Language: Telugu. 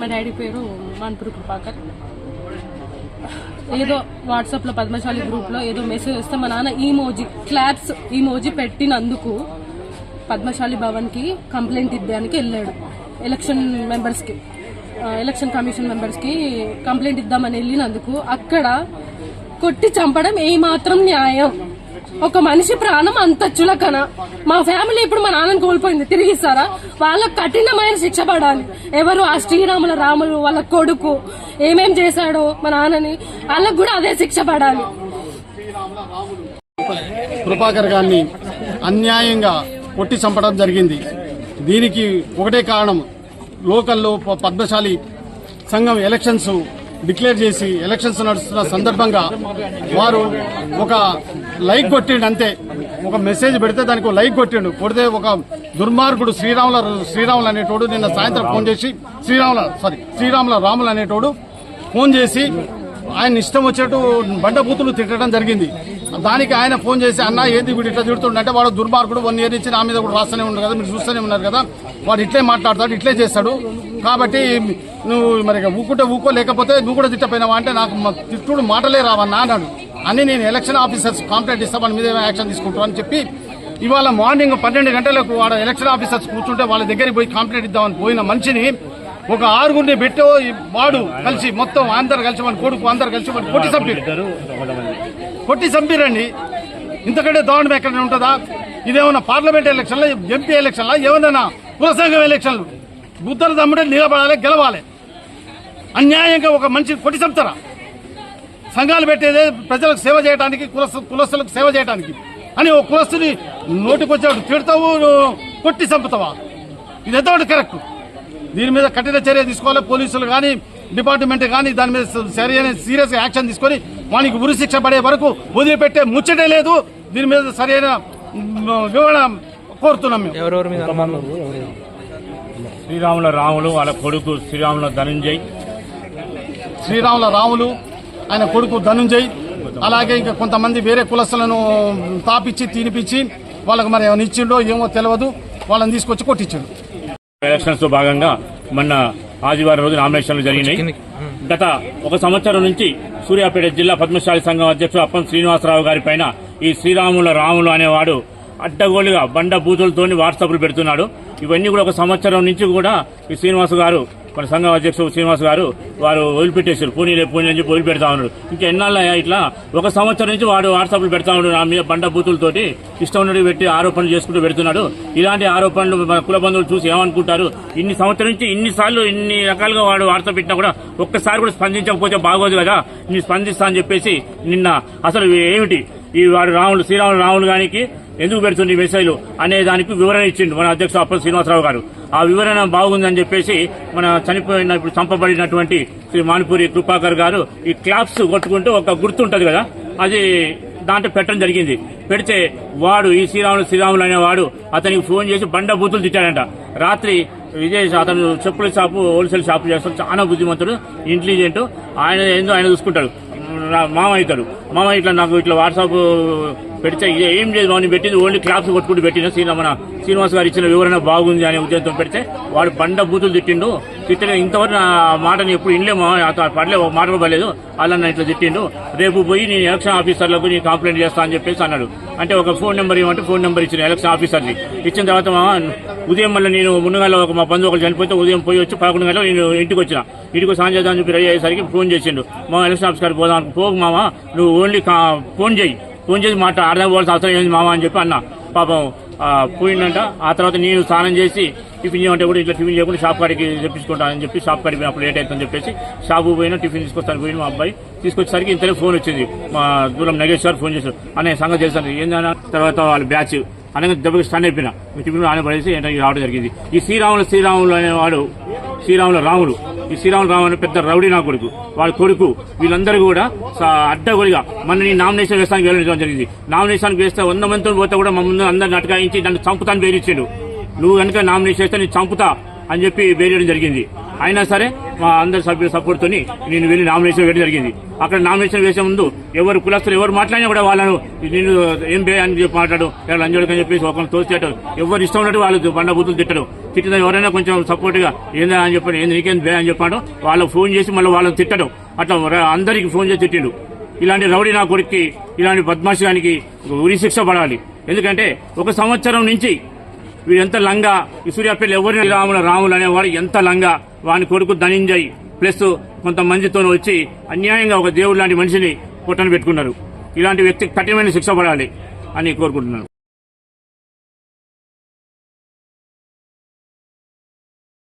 మా డాడీ పేరు మాన్పురి కృపాకర్. ఏదో వాట్సాప్లో పద్మశాలి గ్రూప్లో ఏదో మెసేజ్ వస్తే మా నాన్న ఈమోజీ క్లాప్స్ ఈమోజీ పెట్టినందుకు పద్మశాలి భవన్కి కంప్లైంట్ ఇద్దానికి వెళ్ళాడు. ఎలక్షన్ మెంబర్స్కి ఎలక్షన్ కమిషన్ మెంబర్స్కి కంప్లైంట్ ఇద్దామని వెళ్ళినందుకు అక్కడ కొట్టి చంపడం ఏమాత్రం న్యాయం. ఒక మనిషి ప్రాణం అంత చులకన. మా ఫ్యామిలీ ఇప్పుడు మా నాన్నని కోల్పోయింది. తిరిగిస్తారా? వాళ్ళకు కఠినమైన శిక్ష పడాలి. ఎవరు ఆ శ్రీరాముల రాములు వాళ్ళ కొడుకు ఏమేం చేశాడో మా నాన్నని వాళ్ళకు కూడా అదే శిక్ష పడాలి. కృపాకర్ గారిని అన్యాయంగా కొట్టి చంపడం జరిగింది. దీనికి ఒకటే కారణం లోకల్లో ప- పద్మశాలి సంఘం ఎలక్షన్స్ డిక్లేర్ చేసి ఎలక్షన్స్ నడుస్తున్న సందర్భంగా వారు ఒక లైక్ కొట్టిండు అంతే. ఒక మెసేజ్ పెడితే దానికి ఒక లైక్ కొట్టిండు. కొడితే ఒక దుర్మార్గుడు శ్రీరాముల శ్రీరాములు అనేటోడు నిన్న సాయంత్రం ఫోన్ చేసి శ్రీరాముల సారీ శ్రీరాముల రాములు అనేటోడు ఫోన్ చేసి ఆయన ఇష్టం వచ్చేట్టు బండబూతులు తిట్టడం జరిగింది. దానికి ఆయన ఫోన్ చేసి అన్న ఏంది వీడు ఇట్లా తిడుతుండే? వాడు దుర్మార్గుడు వన్ ఇయర్ నుంచి నా మీద కూడా రాస్తూనే ఉన్నారు కదా మీరు చూస్తూనే ఉన్నారు కదా వాడు ఇట్లే మాట్లాడతాడు ఇట్లే చేస్తాడు. కాబట్టి నువ్వు మరి ఊకుంటే ఊకో లేకపోతే నువ్వు కూడా తిట్టపోయినావా అంటే నాకు తిట్టుడు మాటలే రావన్నా అన్నాడు. అని నేను ఎలక్షన్ ఆఫీసర్స్ కాంప్లైంట్ ఇస్తా వాళ్ళ మీద యాక్షన్ తీసుకుంటాం అని చెప్పి ఇవాళ మార్నింగ్ పన్నెండు గంటలకు వాడు ఎలక్షన్ ఆఫీసర్స్ కూర్చుంటే వాళ్ళ దగ్గరికి పోయి కంప్లైంట్ ఇద్దామని పోయిన మనిషిని ఒక ఆరుగురిని పెట్టో వాడు కలిసి మొత్తం అందరు కలిసి మన కొడుకు అందరు కలిసి మన కొట్టి చంపిరు. కొట్టి చంపిరండి. ఇంతకంటే దారుణం ఎక్కడ ఉంటుందా? ఇదేమన్నా పార్లమెంట్ ఎలక్షన్లో ఎంపీ ఎలక్షన్లో ఏమన్నా కులసంఘం ఎలక్షన్లు. బుద్ధలు తమ్ముడే నిలబడాలి గెలవాలి. అన్యాయంగా ఒక మంచి కొట్టి చంపుతారా? సంఘాలు పెట్టేదే ప్రజలకు సేవ చేయడానికి కులస్తు కులస్తులకు సేవ చేయడానికి అని ఒక కులస్తుని నోటికొచ్చాడు తిడతావు కొట్టి చంపుతావా? ఇది ఎంతవరకు కరెక్ట్ దీని మీద కఠిన చర్య తీసుకోవాలి. పోలీసులు కానీ డిపార్ట్మెంట్ కానీ దాని మీద సరైన సీరియస్ యాక్షన్ తీసుకొని వానికి ఉరిశిక్ష పడే వరకు వదిలిపెట్టే ముచ్చటే లేదు. దీని మీద సరైన వివరణ కోరుతున్నాం మేము. ఎవరెవరి మీద శ్రీరాముల రాములు వాళ్ళ కొడుకు శ్రీరాముల ధనంజయ్. శ్రీరాముల రాములు ఆయన కొడుకు ధనుంజయ్. అలాగే ఇంకా కొంతమంది వేరే కులస్తులను తాపిచ్చి తినిపించి వాళ్ళకి మరి ఏమైనా ఇచ్చిండో ఏమో తెలియదు వాళ్ళని తీసుకొచ్చి కొట్టించిండు ఎలక్షన్స్లో భాగంగా మొన్న ఆదివారం రోజు నామినేషన్లు జరిగినాయి. గత ఒక సంవత్సరం నుంచి సూర్యాపేట జిల్లా పద్మశాలి సంఘం అధ్యక్షుడు అప్పం శ్రీనివాసరావు గారి పైన ఈ శ్రీరాముల రాములు అనేవాడు అడ్డగోలుగా బండ బూతులతోని వాట్సాప్లు పెడుతున్నాడు. ఇవన్నీ కూడా ఒక సంవత్సరం నుంచి కూడా ఈ శ్రీనివాస్ గారు మన సంఘం అధ్యక్షుడు శ్రీనివాస్ గారు వారు వదిలిపెట్టేశారు. పూనీలే పూనీ అని చెప్పి వదిలిపెడతా ఉన్నాడు. ఇంకా ఎన్నాళ్ళయ్యా ఇట్లా? ఒక సంవత్సరం నుంచి వాడు వాట్సాప్లు పెడతా ఉన్నాడు నా మీద బండ బూతులతోటి. ఇష్టం ఉన్నట్టు పెట్టి ఆరోపణలు చేసుకుంటూ పెడుతున్నాడు. ఇలాంటి ఆరోపణలు మన కుల బంధువులు చూసి ఏమనుకుంటారు? ఇన్ని సంవత్సరం నుంచి ఇన్నిసార్లు ఇన్ని రకాలుగా వాడు వార్త పెట్టినా కూడా ఒక్కసారి కూడా స్పందించకపోతే బాగోదు కదా. నేను స్పందిస్తా అని చెప్పేసి నిన్న అసలు ఏమిటి? ఈ వాడు రాములు శ్రీరాములు రాములు గానికి ఎందుకు పెడుతుంది ఈ మెసేజ్లు అనే దానికి వివరణ ఇచ్చిండు మన అధ్యక్షుడు అప్పల శ్రీనివాసరావు గారు. ఆ వివరణ బాగుందని చెప్పేసి మన చనిపోయిన ఇప్పుడు చంపబడినటువంటి శ్రీ మానిపూరి కృపాకర్ గారు ఈ క్లాప్స్ కొట్టుకుంటూ ఒక గుర్తుంటది కదా అది దాంట్లో పెట్టడం జరిగింది. పెడితే వాడు ఈ శ్రీరాములు శ్రీరాములు అనేవాడు అతనికి ఫోన్ చేసి బండ బూతులు తిట్టాడంట. రాత్రి విజయ్ అతను చెప్పుల షాపు హోల్సేల్ షాపు చేస్తాడు చాలా బుద్ధిమంతుడు ఇంటెలిజెంట్ ఆయన ఏందో ఆయన చూసుకుంటాడు. మామ అవుతాడు. మామ ఇట్లా నాకు ఇట్లా వాట్సాప్ పెడితే ఏం లేదు వాడిని పెట్టింది ఓన్లీ క్లాప్స్ కొట్టుకుంటూ పెట్టిన శ్రీరా మన శ్రీనివాస్ గారు ఇచ్చిన వివరణ బాగుంది అనే ఉద్దేశంతో పెడితే వాడు బండ బూతులు తిట్టిండు. తిట్టిన ఇంతవరకు నా మాటని ఎప్పుడు ఇన్లేమో పడలే మాట పడలేదు అలా నన్ను ఇట్లా తిట్టిండు. రేపు పోయి నేను ఎలక్షన్ ఆఫీసర్లకు నేను కంప్లైంట్ చేస్తా అని చెప్పేసి అన్నాడు. అంటే ఒక ఫోన్ నెంబర్ ఇవ్వమంటే ఫోన్ నెంబర్ ఇచ్చిన ఎలక్షన్ ఆఫీసర్ని. ఇచ్చిన తర్వాత మా ఉదయం మళ్ళీ నేను ముందుగా ఒక మా బంధువు ఒకరు చనిపోతే ఉదయం పోయి వచ్చి పదకొండు గంటలు నేను ఇంటికి వచ్చిన. ఇంటికి సాయం చేద్దామని చెప్పి రెడీ అయ్యేసరికి ఫోన్ చేసిండు. మా ఎలక్షన్ ఆఫీస్ గారికి పోదాం పోగు మామ నువ్వు ఓన్లీ ఫోన్ చేయి. ఫోన్ చేసి మాట అర్థం పోవాల్సిన అవసరం ఏంది మామ అని చెప్పి అన్న. పాపం పోయిందంట. ఆ తర్వాత నేను స్నానం చేసి టిఫిన్ చేయమంటే కూడా ఇట్లా టిఫిన్ చేయకుండా షాప్ కాడికి తెప్పించుకుంటానని చెప్పి షాప్ కాడికి పోయినప్పుడు లేట్ అవుతుందని చెప్పేసి షాపు పోయినా టిఫిన్ తీసుకొస్తాను పోయిన మా అబ్బాయి. తీసుకొచ్చేసరికి ఇంతలో ఫోన్ వచ్చింది. మా దూరం నగేష్ సార్ ఫోన్ చేశారు. అనే సంగతి చేశాను ఏందన్నా తర్వాత వాళ్ళ బ్యాచ్ అనగా దెబ్బకి స్టన్ అయిపోయినా. చిక్కుడు ఆయన పడేసి రావడం జరిగింది. ఈ శ్రీరాములు శ్రీరాములు అనేవాడు శ్రీరాముల రాములు ఈ శ్రీరాములు రాము అనే పెద్ద రౌడీ నా కొడుకు. వాళ్ళ కొడుకు వీళ్ళందరూ కూడా స- మన నీ నామినేషన్ వేస్తానికి వెళ్ళడం జరిగింది. నామినేషన్కి వేస్తే వంద మందితో పోతే కూడా మా ముందు అందరిని అటకాయించి నన్ను చంపుతాను బేరిచ్చాడు నువ్వు కనుక నామినేషన్ వేస్తే నేను చంపుతా అని చెప్పి బేరియడం జరిగింది. అయినా సరే మా అందరి సభ్యుల సపోర్ట్ తోని నేను వెళ్ళి నామినేషన్ వేయడం జరిగింది. అక్కడ నామినేషన్ వేసే ముందు ఎవరు కులస్తులు ఎవరు మాట్లాడినా కూడా వాళ్ళను నేను ఏం బే అని చెప్పి మాట్లాడు ఇలా అని చెప్పేసి ఒకరిని తోసేయటం ఎవరు ఇష్టం ఉన్నట్టు వాళ్ళు బండ బుద్ధులు తిట్టడం తిట్టిన ఎవరైనా కొంచెం సపోర్ట్గా ఏందా అని చెప్పాడు ఏంది నీకేం బే అని చెప్పాడు. వాళ్ళకి ఫోన్ చేసి మళ్ళీ వాళ్ళని తిట్టడం. అట్లా అందరికీ ఫోన్ చేసి తిట్టిండు. ఇలాంటి రౌడీ నా కొడుక్కి ఇలాంటి బద్మాషానికి ఉరి శిక్ష పడాలి. ఎందుకంటే ఒక సంవత్సరం నుంచి వీడంత లంగా. ఈ సూర్యాపేట ఎవరిని రాముల రాములు అనేవాడు ఎంత లంగా. వాని కొడుకు ధనింజయ్ ప్లస్ కొంతమందితో వచ్చి అన్యాయంగా ఒక దేవుడు లాంటి మనిషిని పొట్టను పెట్టుకున్నారు. ఇలాంటి వ్యక్తికి కఠినమైన శిక్ష పడాలి అని కోరుకుంటున్నాను.